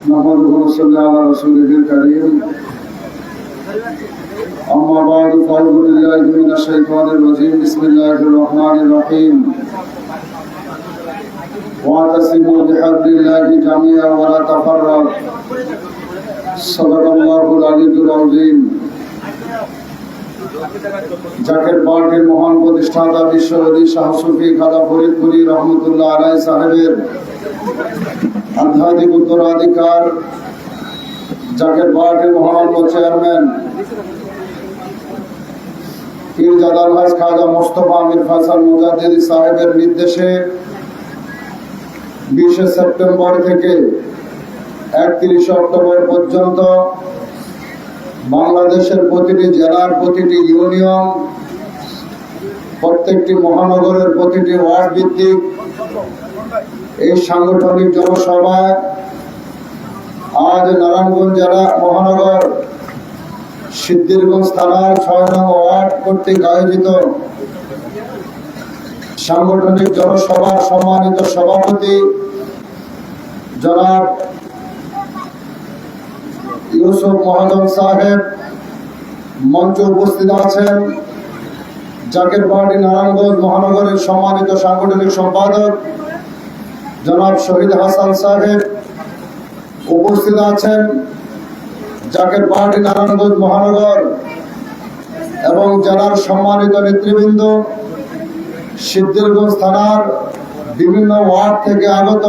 نحمده ونصلي على رسوله الكريم أما بعد فأعوذ بالله من الشيطان الرجيم بسم الله الرحمن الرحيم واعتصموا بحبل الله جميعا ولا تفرقوا صدق الله العلي العظيم জাকের পার্টির মহান প্রতিষ্ঠাতা বিশ্ববাদী শাহ সুফি খাদা ফরিদপুরি রহমতুল্লাহ আলাই সাহেবের আধ্যাত্মিক উত্তরাধিকার জাকের পার্টির মহামান্য চেয়ারম্যান পীর জাদাল হাজ খাজা মোস্তফা আমির ফাসাল মুজাদ্দিদি সাহেবের নির্দেশে বিশে সেপ্টেম্বর থেকে একত্রিশে অক্টোবর পর্যন্ত বাংলাদেশের প্রতিটি জেলার প্রতিটি ইউনিয়ন, প্রত্যেকটি মহানগরের প্রতিটি ওয়ার্ড ভিত্তিক এই সাংগঠনিক জনসভায় আজ নারায়ণগঞ্জ জেলা মহানগর সিদ্ধিরগঞ্জ থানার ছয় নং ওয়ার্ড কর্তৃক আয়োজিত সাংগঠনিক জনসভার সম্মানিত সভাপতি জনাব ইউসুফ মহাজন সাহেব মঞ্চে উপস্থিত আছেন। জাকের পার্টি নারায়ণগঞ্জ মহানগরের সম্মানিত সাংগঠনিক সম্পাদক জনাব শহীদ হাসান সাহেব উপস্থিত আছেন, জাকের পার্টি নারায়ণগঞ্জ মহানগর এবং জেলার সম্মানিত নেতৃবৃন্দ, সিদ্ধিরগঞ্জ থানার বিভিন্ন ওয়ার্ড থেকে আগত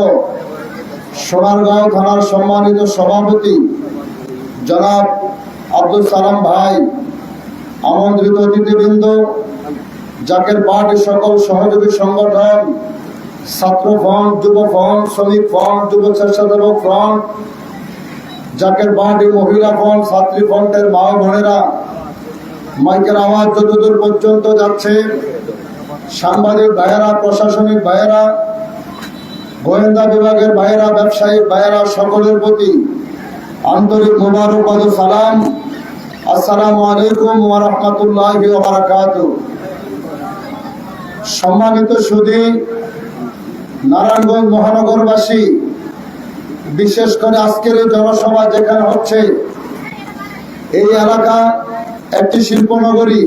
সোনারগাঁও থানার সম্মানিত সভাপতি জনাব আব্দুল সালাম ভাই, আমন্ত্রিত অতিথিবৃন্দ, জাকের পার্টির সকল সহযোগী সংগঠন ছাত্র ফ্রন্ট যুব ফ্রন্ট শ্রমিক ফ্রন্ট যুব স্বেচ্ছাসেবক ফ্রন্ট জাকের পার্টি মহিলা ফ্রন্ট ছাত্রী ফ্রন্টের মা বোনেরা, মাইকের আওয়াজ যতদূর পর্যন্ত যাচ্ছে, সাংবাদিক ভাইয়েরা, প্রশাসনিক ভাইয়েরা, গোয়েন্দা বিভাগের ভাইয়েরা ব্যবসায়িক ভাইয়েরা, সকলের প্রতি আন্তরিক মোবারকবাদ সালাম। আসসালামু আলাইকুম ওয়া বারাকাতুহু। সম্মানিত সুধী নারায়ণগঞ্জ মহানগরবাসী, বিশেষ করে আজকের এই জনসভা যেখানে হচ্ছে, এই এলাকা একটি শিল্পনগরী।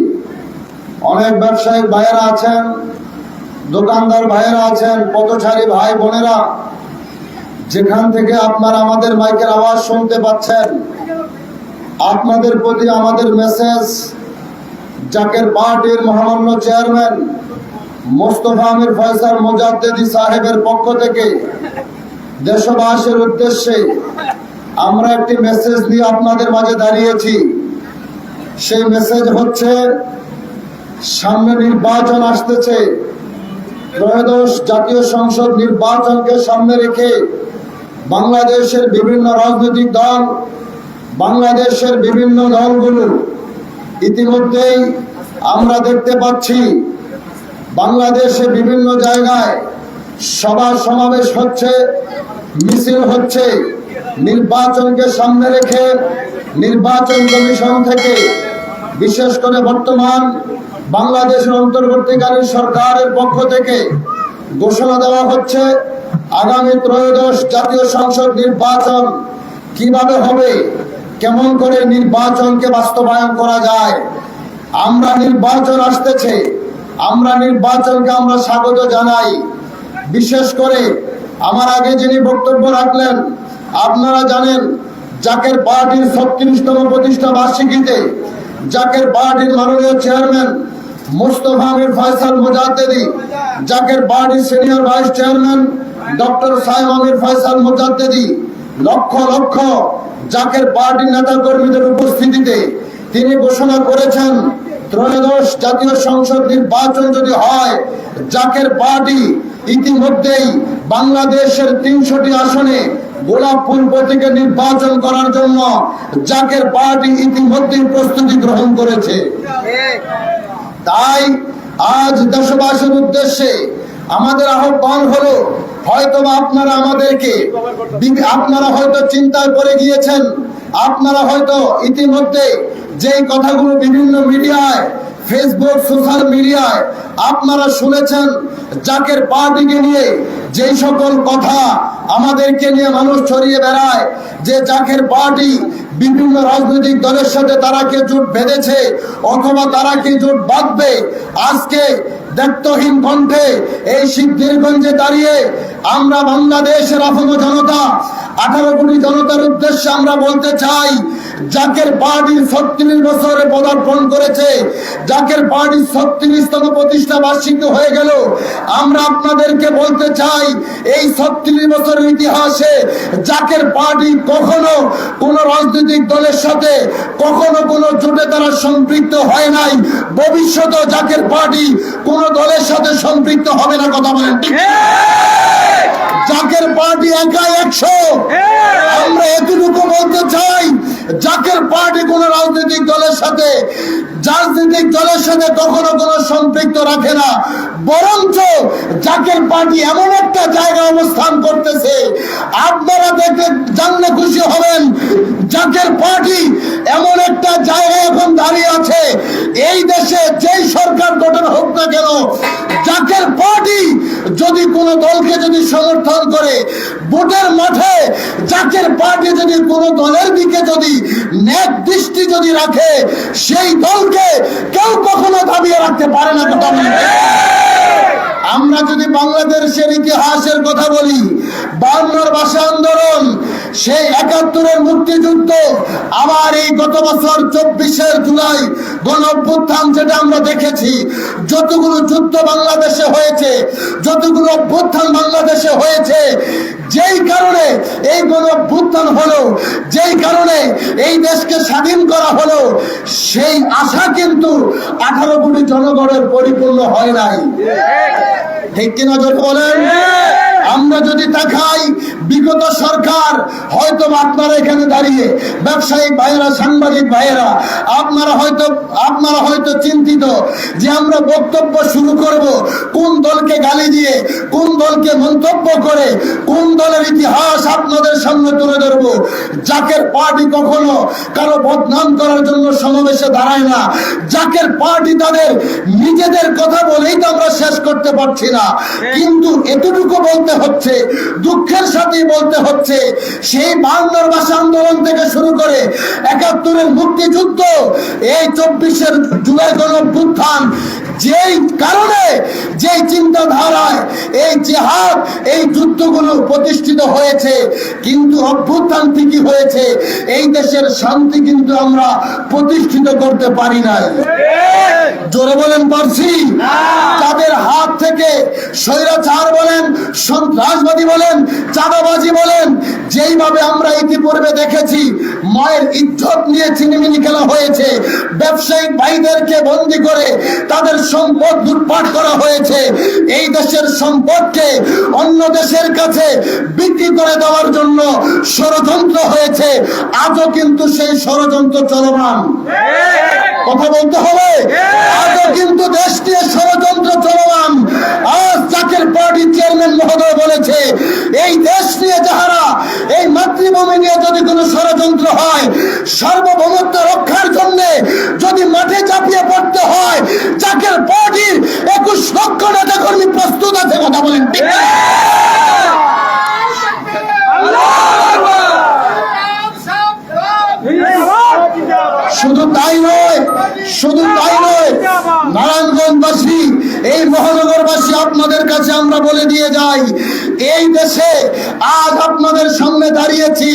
অনেক ব্যবসায়িক ভাইয়েরা আছেন, দোকানদার ভাইয়েরা আছেন, পথচারী ভাই বোনেরা, যেখান থেকে আপনারা আমাদের মাইকের আওয়াজ শুনতে পাচ্ছেন, আপনাদের প্রতি আমাদের মেসেজ জাকের পার্টির মহামান্য চেয়ারম্যান মোস্তফা আমির ফয়সাল মোজাদ্দেদি সাহেবের পক্ষ থেকে দেশবাসীর উদ্দেশ্যে আমরা একটি মেসেজ নিয়ে আপনাদের মাঝে দাঁড়িয়েছি। সেই মেসেজ হচ্ছে, সামনে নির্বাচন আসতেছে। ত্রয়োদশ জাতীয় সংসদ নির্বাচনকে সামনে রেখে বাংলাদেশের বিভিন্ন রাজনৈতিক দল, বাংলাদেশের বিভিন্ন দলগুলো ইতিমধ্যেই আমরা দেখতে পাচ্ছি বাংলাদেশে বিভিন্ন জায়গায় সভা সমাবেশ হচ্ছে, মিছিল হচ্ছে। নির্বাচনকে সামনে রেখে নির্বাচন কমিশন থেকে বিশেষ করে বর্তমান বাংলাদেশের অন্তর্বর্তীকালীন সরকারের পক্ষ থেকে ঘোষণা দেওয়া হচ্ছে, আগামী ত্রয়োদশ জাতীয় সংসদ নির্বাচন কীভাবে হবে, কেমন করে নির্বাচনকে বাস্তবায়ন করা যায়। আমরা নির্বাচন আসতেছে। আমরা নির্বাচনকে আমরা স্বাগত জানাই। বিশেষ করে আমার আগে যিনি বক্তব্য রাখলেন, আপনারা জানেন জাকের পার্টির ছত্রিশতম প্রতিষ্ঠা বার্ষিকীতে জাকের পার্টির মাননীয় চেয়ারম্যান মুস্তফা আমির ফয়সাল মুজাদ্দেদি, জাকের পার্টির সিনিয়র ভাইস চেয়ারম্যান ডক্টর সাহেব আমির ফয়সাল মুজাদ্দেদি, লক্ষ লক্ষ জাকের পার্টির নেতা কর্মীদের উপস্থিতিতে তিনি ঘোষণা করেছেন ত্রয়োদশ জাতীয় সংসদ নির্বাচন যদি হয়, জাকের পার্টি ইতিমধ্যেই বাংলাদেশের তিনশোটি আসনে গোলাপ ফুল প্রতীকে নির্বাচন করার জন্য জাকের পার্টি ইতিমধ্যেই প্রস্তুতি গ্রহণ করেছে। তাই আজ দেশবাসীর উদ্দেশ্যে আমাদের আহ্বান হলো হয়তো আপনারা আমাদেরকে আপনারা হয়তো চিন্তায় পড়ে গিয়েছেন, আপনারা হয়তো ইতিমধ্যে যেই কথাগুলো বিভিন্ন মিডিয়ায় ফেসবুক সোশ্যাল মিডিয়ায় আপনারা শুনেছেন, জাকের পার্টিকে নিয়ে যেই সকল কথা আমাদেরকে নিয়ে মানুষ ছড়িয়ে বেড়ায়, যে জাকের পার্টি বিভিন্ন রাজনৈতিক দলের সাথে তারা কে জোট বেঁধেছে অথবা তারা কি জোট বাঁধবে, আজকে দায়িত্বহীন কণ্ঠে এই সিদ্ধিরগঞ্জে দাঁড়িয়ে আমরা বাংলাদেশের আফম জনতা, আঠারো কোটি জনতার উদ্দেশ্যে আমরা বলতে চাই, জাকের পার্টি ছত্রিশ বছরে পদার্পণ করেছে, জাকের পার্টি ছত্রিশতম প্রতিষ্ঠা বার্ষিকী হয়ে গেল। আমরা আপনাদেরকে বলতে চাই, এই ছত্রিশ বছরের ইতিহাসে জাকের পার্টি কখনো কোন রাজনৈতিক দলের সাথে, কখনো কোনো জোটে তারা সম্পৃক্ত হয় নাই। ভবিষ্যতেও জাকের পার্টি কোন দলের সাথে সম্পৃক্ত হবে না কথা বলেন ঠিক জাকের পার্টি একা একশো। আমরা এতটুকু বলতে চাই জাকের পার্টি কোন রাজনৈতিক দলের সাথে রাজনৈতিক দলের সাথে কখনো কোনো সম্পৃক্ত রাখে না। বরঞ্চ জাকের পার্টি এমন একটা জায়গায় অবস্থান করতেছে। আপনারা দেখে জানলে খুশি হবেন, জাকের পার্টি এমন একটা জায়গায় এখন দাঁড়িয়ে আছে। এই দেশে যেই সরকার গঠন হোক না কেন, জাকের পার্টি যদি কোন দলকে যদি সমর্থন করে, ভোটের মাঠে জাকের পার্টি যদি কোন দলের দিকে যদি ন্যাক দৃষ্টি যদি রাখে, সেই দলকে কেউ কখনো দাবিয়ে রাখতে পারে না, কথা আমরা যদি বাংলাদেশের ইতিহাসের কথা বলি বায়ান্নর ভাষা আন্দোলন, সেই একাত্তরের মুক্তিযুদ্ধ, আবার এই গত বছর চব্বিশে জুলাই গণ যেটা আমরা দেখেছি, যতগুলো যুদ্ধ বাংলাদেশে হয়েছে, যতগুলো অভ্যুত্থান বাংলাদেশে হয়েছে যেই কারণে এই গণ অভ্যুত্থান হলো, যেই কারণে এই দেশকে স্বাধীন করা হলো, সেই আশা কিন্তু আঠারো কোটি জনগণের পরিপূর্ণ হয় নাই। ঠিক কিনা বলেন? আমরা যদি তাকাই বিগত সরকার হয়তো আপনারা এখানে দাঁড়িয়ে ব্যবসায়িক ভাইয়েরা সাংবাদিক ভাইয়েরা আপনারা হয়তো আপনারা হয়তো চিন্তিত যে আমরা বক্তব্য শুরু করব কোন দলকে গালি দিয়ে কোন দলকে মন্তব্য করে কোন দলের ইতিহাস আপনাদের সামনে তুলে ধরবো। জাকের পার্টি কখনো কারও বদনাম করার জন্য সমাবেশে দাঁড়ায় না। জাকের পার্টি তাদের নিজেদের কথা বলেই তো আমরা শেষ করতে পারছি না। কিন্তু এতটুকু বলতে হচ্ছে দুঃখের সাথেই বলতে হচ্ছে সেই বাংলার ভাষা আন্দোলন থেকে শুরু করে একাত্তরের মুক্তিযুদ্ধ এই চব্বিশের জুলাই গণ অভ্যুত্থান যেই কারণে যেই চিন্তাধারায় এই জেহাদ এই যুদ্ধগুলো প্রতিষ্ঠিত হয়েছে কিন্তু অভ্যুত্থান ঠিকই হয়েছে এই দেশের শান্তি কিন্তু আমরা প্রতিষ্ঠিত করতে পারি নাই। জোরে বলেন পারছি তাদের হাত থেকে স্বৈরাচার বলেন সন্ত্রাসবাদী বলেন চাঁদাবাজি বলেন যেইভাবে আমরা ইতিপূর্বে দেখেছি মায়ের ইজ্জত নিয়ে চিনিমিনি খেলা হয়েছে ব্যবসায়িক ভাইদেরকে বন্দি করে তাদের সম্পদ লুটপাট করা হয়েছে এই দেশের সম্পদকে অন্য দেশের কাছে বিক্রি করে দেওয়ার জন্য ষড়যন্ত্র হয়েছে আজও কিন্তু সেই ষড়যন্ত্র চলমান। কথা বলতে হবে? আজও কিন্তু দেশ নিয়ে ষড়যন্ত্র চলমান। পার্টির চেয়ারম্যান মহোদয় বলেছে, এই দেশ নিয়ে যাহারা, এই মাতৃভূমি নিয়ে যদি কোনো ষড়যন্ত্র হয়, সার্বভৌমত্ব রক্ষার জন্য যদি মাঠে চাপিয়ে পড়তে হয়, জাকের পার্টির একুশ লক্ষ নেতা কর্মী প্রস্তুত আছে, কথা বলেন। ঠিক শুধু তাই নয়, শুধু তাই নয়, নারায়ণগঞ্জবাসী, এই মহানগরবাসী আপনাদের কাছে আমরা বলে দিয়ে যাই, এই দেশে আজ আপনাদের সামনে দাঁড়িয়েছি।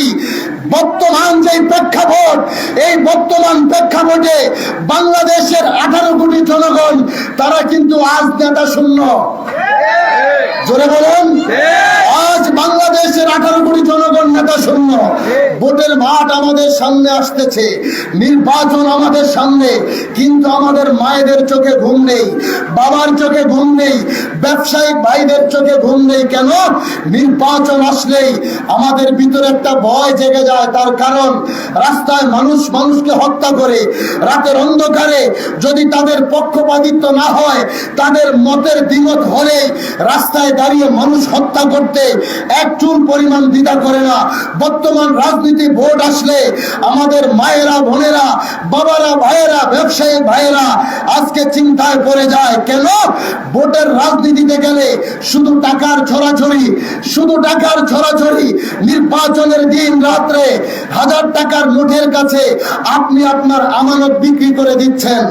বর্তমান যে প্রেক্ষাপট, এই বর্তমান প্রেক্ষাপটে বাংলাদেশের আঠারো কোটি জনগণ, তারা কিন্তু আজ নেতা শূন্য। জোরে বলুন। আজ বাংলাদেশের আঠারো কোটি জনগণ নেতা শূন্য ভোটের মাঠ আমাদের সামনে আসতেছে। নির্বাচন আমাদের সামনে, কিন্তু আমাদের মায়েদের চোখে ঘুম নেই, বাবার চোখে ঘুম নেই ব্যবসায়িক ভাইদের চোখে ঘুম নেই। কেন? নির্বাচন আসলেই আমাদের ভিতরে একটা ভয় জেগে যায়, তার কারণ রাস্তায় মানুষ মানুষকে হত্যা করে, রাতের অন্ধকারে যদি তাদের পক্ষপাতিত্ব না হয়, তাদের মতের দ্বিমত হলে রাস্তায় দাঁড়িয়ে মানুষ হত্যা করতে এক চুল পরিমাণ দ্বিধা করে না। বর্তমান রাজনীতি ভোট আসলে আমাদের মায়েরা, বোনেরা, বাবারা, ভাইয়েরা, ব্যবসায়ী ভাইয়েরা আজকে চিন্তায় পড়ে যায়। কেন? ভোটের রাজনীতিতে গেলে শুধু টাকার ছড়াছড়ি, শুধু টাকার ছড়াছড়ি। নির্বাচনের দিন রাত্রে হাজার টাকার নোটের কাছে আপনি আপনার আমানত বিক্রি করে দিচ্ছেন।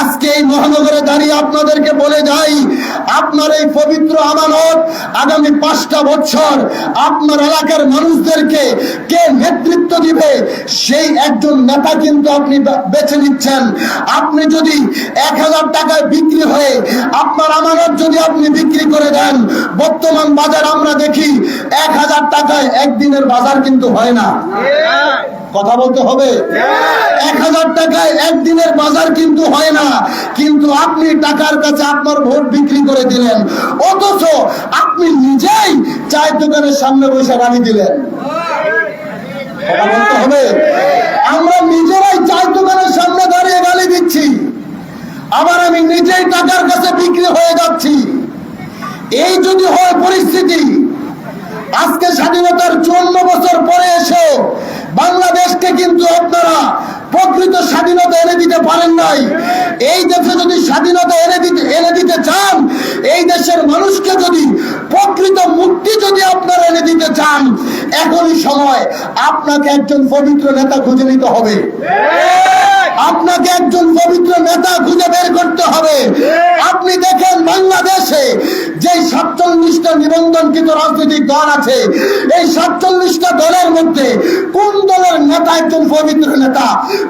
আজকে এই মহানগরে দাঁড়িয়ে আপনাদেরকে বলে যাই, আপনার এই পবিত্র আমানত আগামী পাঁচটা বছর আপনার এলাকার মানুষদেরকে কে নেতৃত্ব দিবে, সেই একজন নেতা কিন্তু আপনি বেছে নিচ্ছেন। আপনি যদি এক হাজার টাকায় বিক্রি হয়ে আপনার আমানত যদি আপনি বিক্রি করে দেন, বর্তমান বাজার আমরা দেখি এক হাজার টাকায় একদিনের বাজার কিন্তু হয় না। কথা বলতে হবে? এক হাজার টাকায় একদিনের বাজার কিন্তু হয় না। কিন্তু আপনি টাকার কাছে আপনার ভোট বিক্রি করে দিলেন। অথচ আপনি নিজেই চায়ের দোকানের সামনে বসে রানি দিলেন। কথা বলতে হবে? আমরা নিজেরাই চায়ের দোকানের সামনে দাঁড়িয়ে গালি দিচ্ছি। আবার আমি নিজেই টাকার কাছে বিক্রি হয়ে যাচ্ছি। এই যদি হয় পরিস্থিতি আজকে স্বাধীনতার চুয়ান্ন বছর পরে এসে বাংলাদেশকে কিন্তু আপনারা প্রকৃত স্বাধীনতা এনে দিতে পারেন নাই। এই দেশে যদি স্বাধীনতা এনে দিতে এনে দিতে চান, এই দেশের মানুষকে যদি প্রকৃত মুক্তি যদি আপনারা এনে দিতে চান, এখনই সময়। আপনাকে একজন পবিত্র নেতা খুঁজে নিতে হবে। আপনাকে একজন পবিত্র নেতা খুঁজে বের করতে হবে। আপনি দেখেন বাংলাদেশে যে সাতচল্লিশটা নিবন্ধনকৃত রাজনৈতিক দল আছে। এই সাতচল্লিশটা দলের মধ্যে কোন দলের নেতা একজন পবিত্র নেতা?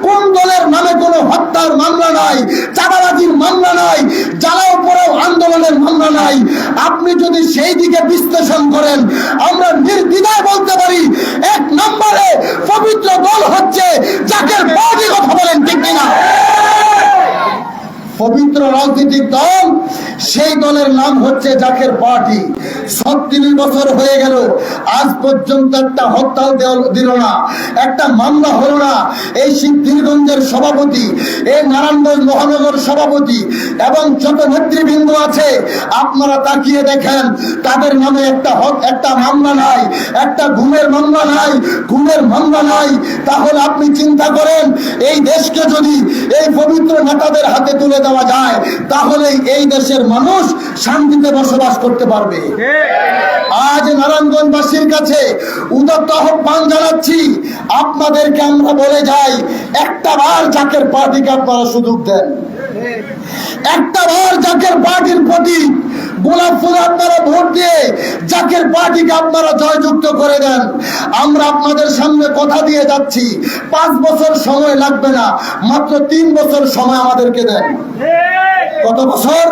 কোন দলের নামে কোনো হত্যার মামলা নাই, চাঁদাবাজির মামলা নাই, জ্বালাও পরেও আন্দোলনের মামলা নাই? আপনি যদি সেই দিকে বিশ্লেষণ করেন, আমরা নির্দ্বিধায় বলতে পারি, এক নম্বরে পবিত্র দল হচ্ছে যাকে পার্টি কথা বলেন ঠিক কিনা। পবিত্র রাজনৈতিক দল, সেই দলের নাম হচ্ছে জাকের পার্টি। ছত্রিশ বছর হয়ে গেল, আজ পর্যন্ত একটা হরতাল দিল না, একটা মামলা হলো না। এই সিদ্ধিরগঞ্জের সভাপতি, এই নারায়ণগঞ্জ মহানগর সভাপতি এবং যত নেতৃবৃন্দ আছে, আপনারা তাকিয়ে দেখেন, তাদের নামে একটা একটা মামলা নাই, একটা ঘুমের মামলা নাই, ঘুমের মামলা নাই। তাহলে আপনি চিন্তা করেন, এই দেশকে যদি এই পবিত্র নেতাদের হাতে তুলে দেওয়া যায় তাহলে এই দেশের মানুষ শান্তিতে বসবাস করতে পারবে। আজ নারায়ণগঞ্জবাসীর কাছে উদত্ত আহ্বান জানাচ্ছি আপনাদেরকে আমরা বলে যাই একটা বার জাকের পার্টিকে আপনারা সুযোগ দেন। একটা বার জাকের পার্টির প্রতি গোলাপ ফুল আপনারা ভোট দিয়ে জাকের পার্টিকে আপনারা জয়যুক্ত করে দেন। আমরা আপনাদের সামনে কথা দিয়ে যাচ্ছি পাঁচ বছর সময় লাগবে না মাত্র তিন বছর সময় আমাদেরকে দেন। কত বছর?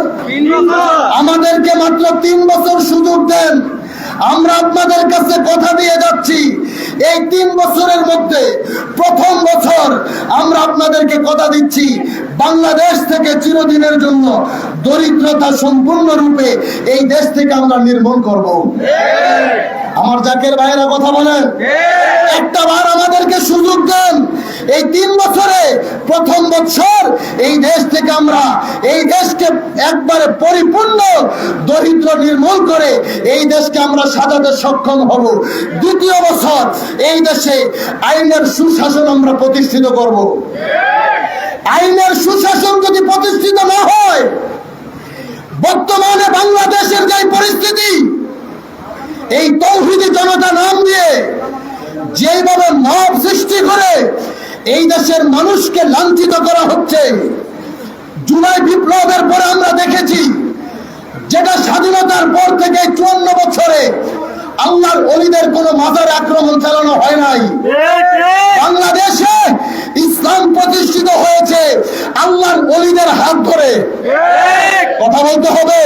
আমাদেরকে মাত্র তিন বছর সুযোগ দেন। আমরা আপনাদের কাছে কথা দিয়ে যাচ্ছি। এই তিন বছরের মধ্যে প্রথম বছর আমরা আপনাদেরকে কথা দিচ্ছি, বাংলাদেশ থেকে চিরদিনের জন্য দরিদ্রতা সম্পূর্ণরূপে এই দেশ থেকে আমরা নির্মূল করব। আমার জাকের ভাইয়েরা কথা বলেন। একটা বার আমাদেরকে সুযোগ দেন। এই তিন বছরে প্রথম বছর এই দেশ থেকে আমরা এই দেশকে একবারে পরিপূর্ণ দরিদ্র নির্মূল করে এই দেশকে আমরা সাজাতে সক্ষম হব। দ্বিতীয় বছর এই দেশে আইনের সুশাসন আমরা প্রতিষ্ঠিত করব। আইনের সুশাসন যদি প্রতিষ্ঠিত না হয় বর্তমানে বাংলাদেশের যে পরিস্থিতি এই তৌহিদি জনতা নাম দিয়ে যেভাবে মব সৃষ্টি করে এই দেশের মানুষকে লাঞ্ছিত করা হচ্ছে, জুলাই বিপ্লবের পরে আমরা দেখেছি, যেটা স্বাধীনতার পর থেকে চুয়ান্ন বছরে আল্লাহর অলিদের কোনো মাজার আক্রমণ চালানো হয় নাই। বাংলাদেশে ইসলাম প্রতিষ্ঠিত হয়েছে আল্লাহর অলিদের হাত ধরে। কথা বলতে হবে।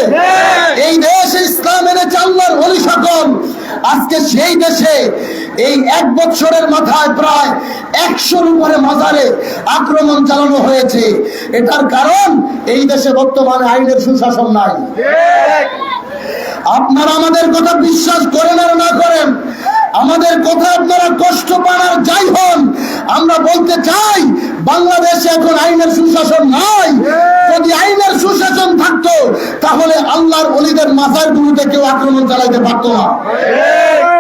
এই দেশ ইসলাম এনেছে আল্লাহর অলি সকল আজকে সেই দেশে এই এক বছরের মাথায় প্রায় একশোর উপরে মাজারে আক্রমণ চালানো হয়েছে। এটার কারণ এই দেশে বর্তমানে আইনের সুশাসন নাই। আপনারা আমাদের কথা বিশ্বাস করেন আর না করেন, আমাদের কথা আপনারা কষ্ট পান আর যাই হন, আমরা বলতে চাই, বাংলাদেশে এখন আইনের সুশাসন নাই। যদি আইনের সুশাসন থাকতো, তাহলে আল্লাহর অলিদের মাথার গুরুতে কেউ আক্রমণ চালাইতে পারতো না।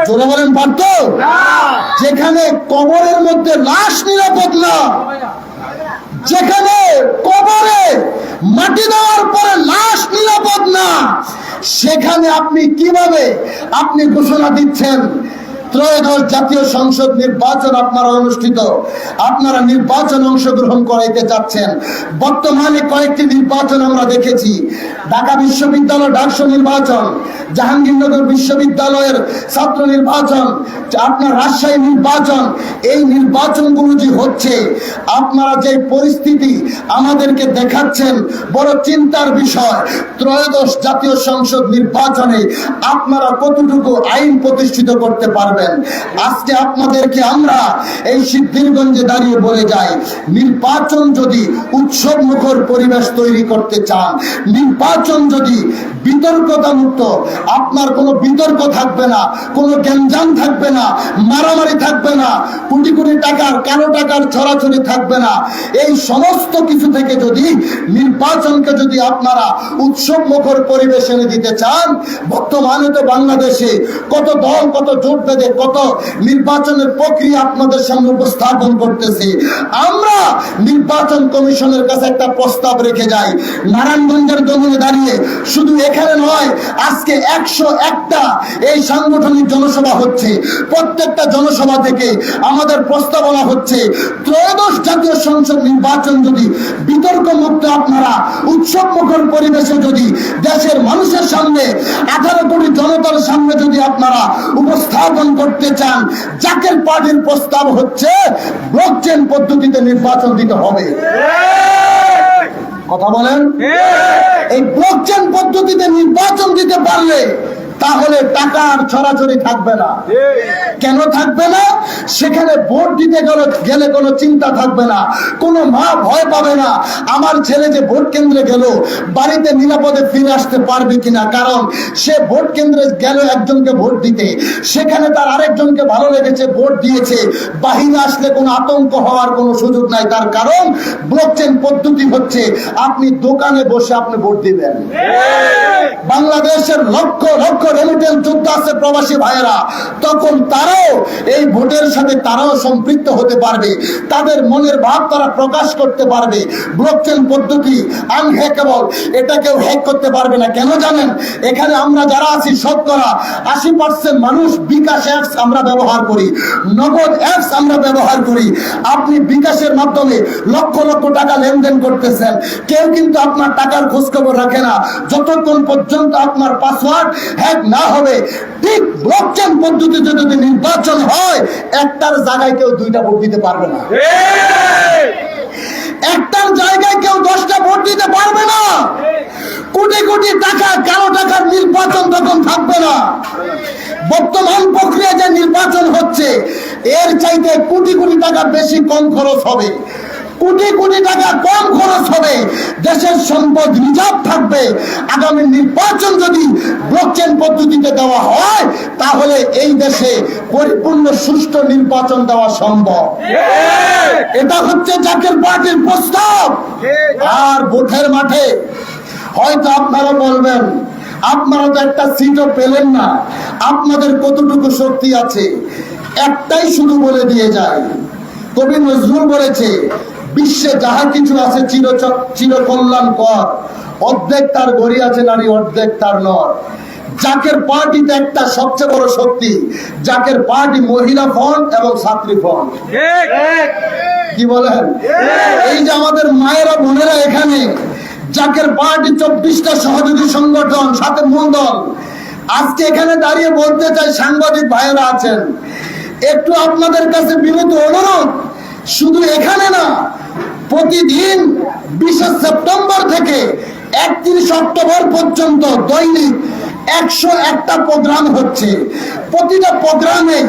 জোরে বলেন, পারতো? যেখানে কবরের মধ্যে লাশ নিরাপদ না, যেখানে কবরে মাটি দেওয়ার পরে লাশ নিরাপদ না সেখানে আপনি কীভাবে আপনি ঘোষণা দিচ্ছেন? ত্রয়োদশ জাতীয় সংসদ নির্বাচন আপনারা অনুষ্ঠিত। আপনারা নির্বাচন অংশগ্রহণ করাইতে চাচ্ছেন। বর্তমানে কয়েকটি নির্বাচন আমরা দেখেছি। ঢাকা বিশ্ববিদ্যালয় ডাকসু নির্বাচন, জাহাঙ্গীরনগর বিশ্ববিদ্যালয়ের ছাত্র নির্বাচন, আপনার রাজশাহী নির্বাচন, এই নির্বাচনগুলো যে হচ্ছে, আপনারা যে পরিস্থিতি আমাদেরকে দেখাচ্ছেন, বড় চিন্তার বিষয়। ত্রয়োদশ জাতীয় সংসদ নির্বাচনে আপনারা কতটুকু আইন প্রতিষ্ঠিত করতে পারবেন? আজকে আপনাদেরকে আমরা এই সিদ্ধিরগঞ্জে দাঁড়িয়ে বলে যাই, নির্বাচন যদি উৎসব মুখর পরিবেশ তৈরি করতে চান, নির্বাচন যদি বিতর্কতা মুক্ত আপনার কোনো বিতর্ক থাকবে না, কোনো গ্যাঞ্জাম থাকবে না, মারামারি থাকবে না, কোটি কোটি টাকার, কালো টাকার ছড়াছড়ি থাকবে না, এই সমস্ত কিছু থেকে যদি নির্বাচনকে যদি আপনারা উৎসব মুখর পরিবেশ এনে দিতে চান, বর্তমানে তো বাংলাদেশে কত দল, কত জোট বেঁধে কত নির্বাচনের প্রক্রিয়া আপনাদের সামনে উপস্থাপন করতেছে। আমরা নির্বাচন কমিশনের কাছে একটা প্রস্তাব রেখে যাই। নারায়ণগঞ্জের জমিনে দাঁড়িয়ে শুধু এখানে নয়, আজকে একশো একটা এই সাংগঠনিক জনসভা হচ্ছে। প্রত্যেকটা জনসভা থেকে আমাদের প্রস্তাবনা হচ্ছে, ত্রয়োদশ জাতীয় সংসদ নির্বাচন যদি বিতর্ক মুক্ত আপনারা উৎসব মুখর পরিবেশে যদি দেশের মানুষের সামনে আঠারো কোটি জনতার সামনে যদি আপনারা উপস্থাপন করতে চান জাকের পার্টির প্রস্তাব হচ্ছে ব্লক চেন পদ্ধতিতে নির্বাচন দিতে হবে। কথা বলেন? এই ব্লক চেন পদ্ধতিতে নির্বাচন দিতে পারলে তাহলে টাকার ছড়াছড়ি থাকবে না। কেন থাকবে না? সেখানে ভোট দিতে গেলে গেলে কোনো চিন্তা থাকবে না। কোনো মা ভয় পাবে না। আমার ছেলে যে ভোট কেন্দ্রে গেল বাড়িতে নিরাপদে ফিরে আসতে পারবে কিনা? কারণ সে ভোট কেন্দ্রে গেল একজনকে ভোট দিতে। সেখানে তার আরেকজনকে ভালো লেগেছে ভোট দিয়েছে। বাহিরে আসলে কোনো আতঙ্ক হওয়ার কোনো সুযোগ নাই। তার কারণ ব্লকচেন পদ্ধতি হচ্ছে আপনি দোকানে বসে আপনি ভোট দিবেন। বাংলাদেশের লক্ষ লক্ষ রেমিটেন্স যুদ্ধ আছে প্রবাসী ভাইয়েরা, তখন তারাও এই ভোটের সাথে তারাও সম্পৃক্ত হতে পারবে। তাদের মনের ভাব তারা প্রকাশ করতে পারবে। ব্লকচেন পদ্ধতি আনহ্যাকেবল এটা কেউ হ্যাক করতে পারবে না। কেন জানেন? এখানে আমরা যারা আছি, শতকরা আশি পার্সেন্ট মানুষ বিকাশ অ্যাপস আমরা ব্যবহার করি। নগদ অ্যাপস আমরা ব্যবহার করি। আপনি বিকাশের মাধ্যমে লক্ষ লক্ষ টাকা লেনদেন করতেছেন। কেউ কিন্তু আপনার টাকার খোঁজখবর রাখে না। যতক্ষণ পর্যন্ত আপনার পাসওয়ার্ড হ্যাক না হবে ঠিক ব্লকচেন পদ্ধতিতে যদি নির্বাচন হয় একটার জায়গায় কেউ দুইটা ভোট দিতে পারবে না। একটার জায়গায় কেউ দশটা ভোট দিতে পারবে না। কোটি কোটি টাকা কালো টাকার নির্বাচন তখন থাকবে না। বর্তমান প্রক্রিয়া যে নির্বাচন হচ্ছে এর চাইতে কোটি কোটি টাকা বেশি কম খরচ হবে। কোটি কোটি টাকা কম খরচ হবে দেশের সম্পদ রিজার্ভ থাকবে। আগামী নির্বাচন যদি ব্লকচেন পদ্ধতিতে দেওয়া হয় তাহলে এই দেশে পরিপূর্ণ সুষ্ঠু নির্বাচন দেওয়া সম্ভব। এটা হচ্ছে জাকের পার্টির প্রস্তাব। আর ভোটের মাঠে হয়তো আপনারা বলবেন আপনারা তো একটা সিটও পেলেন না। আপনাদের কতটুকু শক্তি আছে? একটাই শুধু বলে দিয়ে যায়। কবি নজরুল বলেছে বিশ্বে যাহা কিছু আছে চির চির কল্যাণ কর অর্ধেক তার গড়ি আছে নারী অর্ধেক তার নর। জাকের পার্টিতে একটা সবচেয়ে বড় শক্তি। জাকের পার্টি মহিলা ফ্রন্ট এবং ছাত্রী ফ্রন্ট কি বলেন? এই যে আমাদের মায়েরা বোনেরা এখানে জাকের পার্টি চব্বিশটা সহযোগী সংগঠন সাথে মন্ডল আজকে এখানে দাঁড়িয়ে বলতে চাই সাংবাদিক ভাইয়েরা আছেন। একটু আপনাদের কাছে বিনীত অনুরোধ শুধু এখানে না, প্রতিদিন বিশে সেপ্টেম্বর থেকে একত্রিশ অক্টোবর পর্যন্ত দৈনিক একশো একটা প্রোগ্রাম হচ্ছে। প্রতিটা প্রোগ্রামে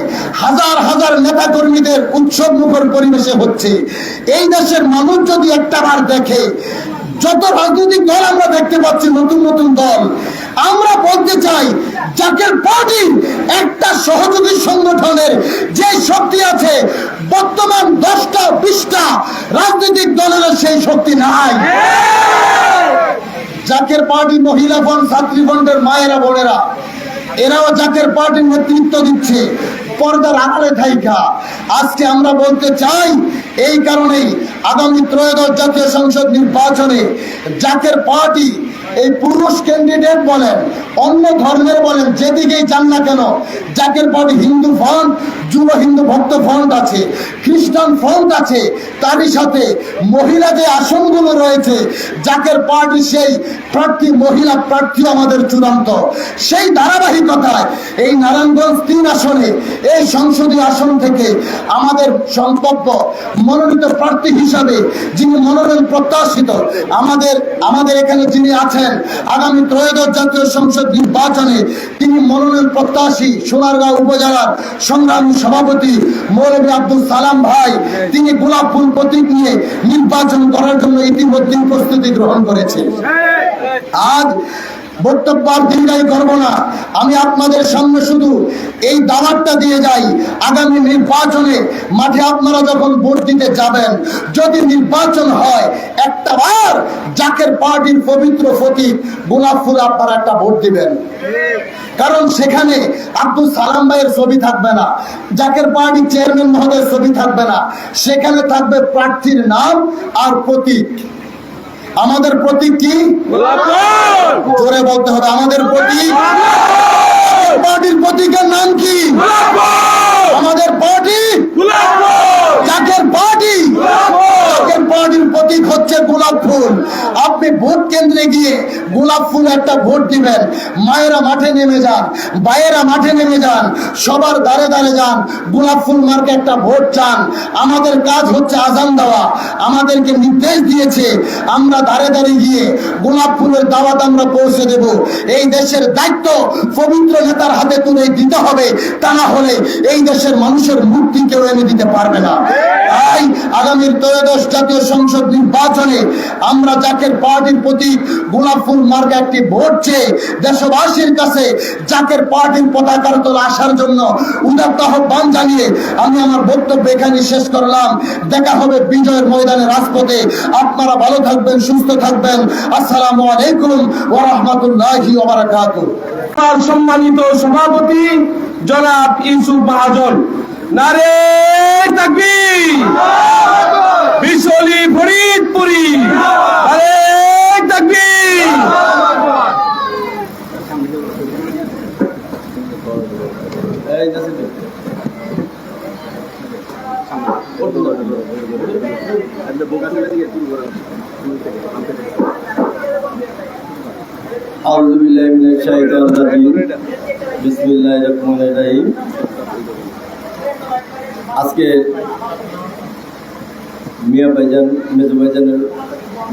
হাজার হাজার নেতা কর্মীদের উৎসব মুখর পরিবেশে হচ্ছে। এই দেশের মানুষ যদি একটা বার দেখে, যত রাজনৈতিক দল আমরা দেখতে পাচ্ছি, নতুন নতুন দল, আমরা বলতে চাই জাকের পার্টি একটা সহযোগী সংগঠনের যে শক্তি আছে বিশটা রাজনৈতিক দলের সেই শক্তি নাই। জাকের পার্টি মহিলা ফ্রন্ট ছাত্রী ফ্রন্টের মায়েরা, বোনেরা, এরাও জাকের পার্টির নেতৃত্ব দিচ্ছে। পর্দার আড়ালে থাইকা। আজকে আমরা বলতে চাই এই কারণেই আগামী ত্রয়োদশ জাতীয় সংসদ নির্বাচনে জাকের পার্টি এই পুরুষ ক্যান্ডিডেট বলেন, অন্য ধর্মের বলেন, যেদিকেই যান না কেন, জাকের পার্টি হিন্দু ফ্রন্ট যুব হিন্দু ভক্ত ফ্রন্ট আছে, খ্রিস্টান ফ্রন্ট আছে, তারই সাথে মহিলা যে আসনগুলো রয়েছে, জাকের পার্টি সেই প্রার্থী, মহিলা প্রার্থী আমাদের চূড়ান্ত। সেই ধারাবাহিকতায় এই নারায়ণগঞ্জ তিন আসনে, এই সংসদীয় আসন থেকে আমাদের সম্পর্ক মনোনীত প্রার্থী হিসাবে যিনি মনোনয়ন প্রত্যাশিত, আমাদের আমাদের এখানে যিনি আছেন, আগামী ত্রয়োদশ জাতীয় সংসদ নির্বাচনে তিনি মনোনয়ন প্রত্যাশী সোনারগাঁও উপজেলার সংগ্রামী সভাপতি মৌলভী আব্দুল সালাম ভাই, তিনি গোলাপ ফুল প্রতীক নিয়ে নির্বাচন করার জন্য ইতিমধ্যেই প্রস্তুতি গ্রহণ করেছে। আজ বক্তব্য আর দীর্ঘায়ী করব না। আমি আপনাদের সামনে শুধু এই দাবারটা দিয়ে যাই, আগামী নির্বাচনে মাঠে আপনারা যখন ভোট দিতে যাবেন, যদি নির্বাচন হয়, একটা বার জাকের পার্টির পবিত্র প্রতীক গোলাপ ফুল আপনারা একটা ভোট দিবেন। কারণ সেখানে আব্দুল সালাম ভাইয়ের ছবি থাকবে না, জাকের পার্টি চেয়ারম্যান মহোদয়ের ছবি থাকবে না। সেখানে থাকবে প্রার্থীর নাম আর প্রতীক। আমাদের প্রতি কি? জোরে বলতে হবে আমাদের প্রতীক পার্টির প্রতীকের নাম কি আমাদের পার্টি জাকের পার্টি জাকের পার্টির প্রতীক হচ্ছে গোলাপ ফুল আপনি ভোট কেন্দ্রে গিয়ে গোলাপ ফুল একটা ভোট দিবেন। মায়েরা মাঠে নেমে যান ভাইয়েরা মাঠে নেমে যান, সবার দাঁড়ে দাঁড়ে যান, গোলাপ ফুল মার্কে একটা ভোট চান। আমাদের কাজ হচ্ছে আজান দেওয়া। আমাদেরকে নির্দেশ দিয়েছে, আমরা দাঁড়ে দাঁড়িয়ে গিয়ে গোলাপ ফুলের দাওয়াত আমরা পৌঁছে দেব। এই দেশের দায়িত্ব পবিত্র নেতার হাতে তুলে দিতে হবে, তা না হলে এই দেশের মানুষের মুক্তি কেউ এনে দিতে পারবে না। তাই আগামীর ত্রয়োদশ জাতীয় সংসদ নির্বাচনে আমরা জাকের পার্টির প্রতি গোলাপ ফুল মার্কে একটি ভোট চেয়ে দেশবাসীর কাছে জাকের পার্টির পতাকার তলে আসার জন্য উদাত্ত আহ্বান জানিয়ে আমি আমার বক্তব্য এখানে শেষ করলাম। দেখা হবে বিজয়ের ময়দানে রাজপথে। আপনারা ভালো থাকবেন সুস্থ থাকবেন। আসসালামু আলাইকুম ওয়া রাহমাতুল্লাহি ওয়া বারাকাতুহু। সম্মানিত সভাপতি জনাব ইউসুফ মহাজন নারে তাকবীর। বিশলি ফরিদপুরি। নারে তাকবীর أعوذ بالله من الشيطان الرجيم بسم الله الرحمن الرحيم আজকে মিয়া ভাইজান মেজো ভাইজানের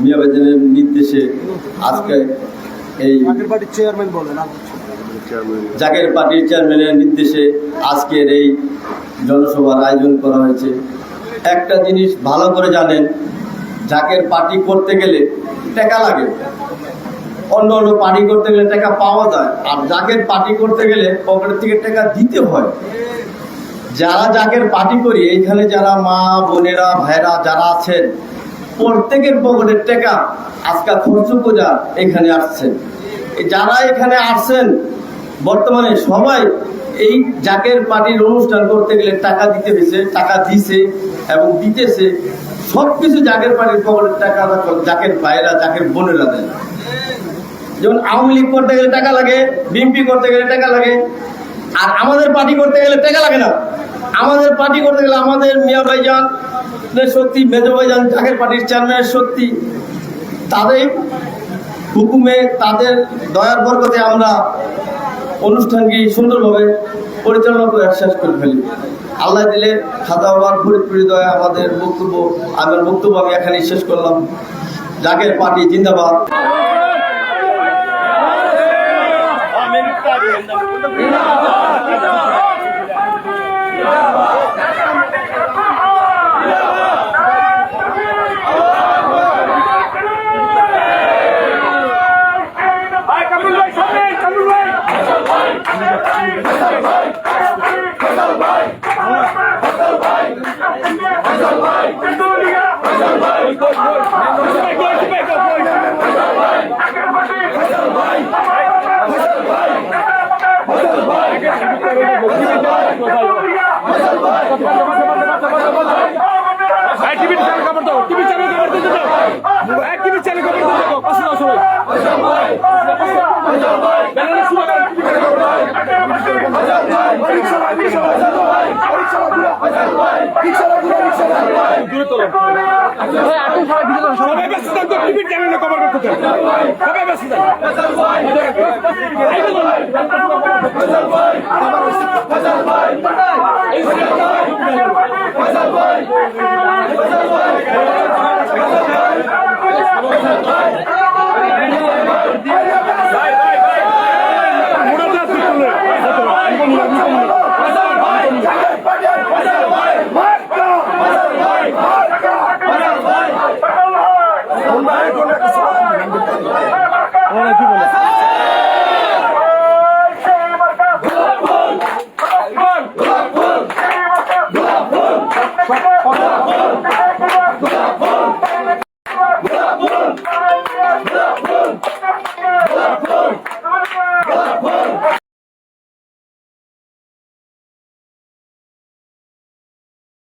মিয়া ভাইজানের নির্দেশে আজকে এই জাগের পার্টির চেয়ারম্যানের নির্দেশে আজকের এই জনসভার আয়োজন করা হয়েছে। একটা জিনিস ভালো করে জানেন জাকের পার্টি করতে গেলে টাকা লাগে। অন্য অন্য পার্টি করতে গেলে টাকা পাওয়া যায়। আর জাকের পার্টি করতে গেলে পকেটের থেকে টাকা দিতে হয়। যারা জাগের পার্টি করি, এইখানে যারা মা, বোনেরা ভাইরা যারা আছেন, প্রত্যেকের পকেটের টাকা আজকাল খরচ পূজা এখানে আসছেন যারা এখানে আসছেন, বর্তমানে সবাই এই জাকের পার্টির অনুষ্ঠান করতে গেলে টাকা দিতে পেরেছে টাকা দিছে এবং দিতেছে। সব কিছু জাকের পার্টির পকেটের টাকা জাকের ভাইয়েরা জাকের বোনেরা দেয়। যেমন আওয়ামী লীগ করতে গেলে টাকা লাগে, বিএনপি করতে গেলে টাকা লাগে, আর আমাদের পার্টি করতে গেলে টাকা লাগে না। আমাদের পার্টি করতে গেলে আমাদের মিয়া ভাইজান শক্তি মেজো ভাইজান, জাকের পার্টির চেয়ারম্যানের শক্তি তাদের হুকুমে, তাদের দয়ার বরকতে আমরা অনুষ্ঠানকে সুন্দরভাবে পরিচালনা করে শেষ করে ফেলি। আল্লাহ দিলে খাতা হওয়ার ফরিদপুরি দয়া আমাদের বক্তব্য আমার বক্তব্য আমি এখানেই শেষ করলাম। জাকের পার্টি জিন্দাবাদ। ভাই এই টিভি চ্যানেল খবর দাও, টিভি চ্যানেল খবর দিতে দাও। এই টিভি চ্যানেল খবর দিতে দাও। পাশে দাও সবাই। সবাই। ব্যস্ত থাকতো টিভি চ্যানেলে খবর করতে সবাই ব্যস্ত থাকতো ভাই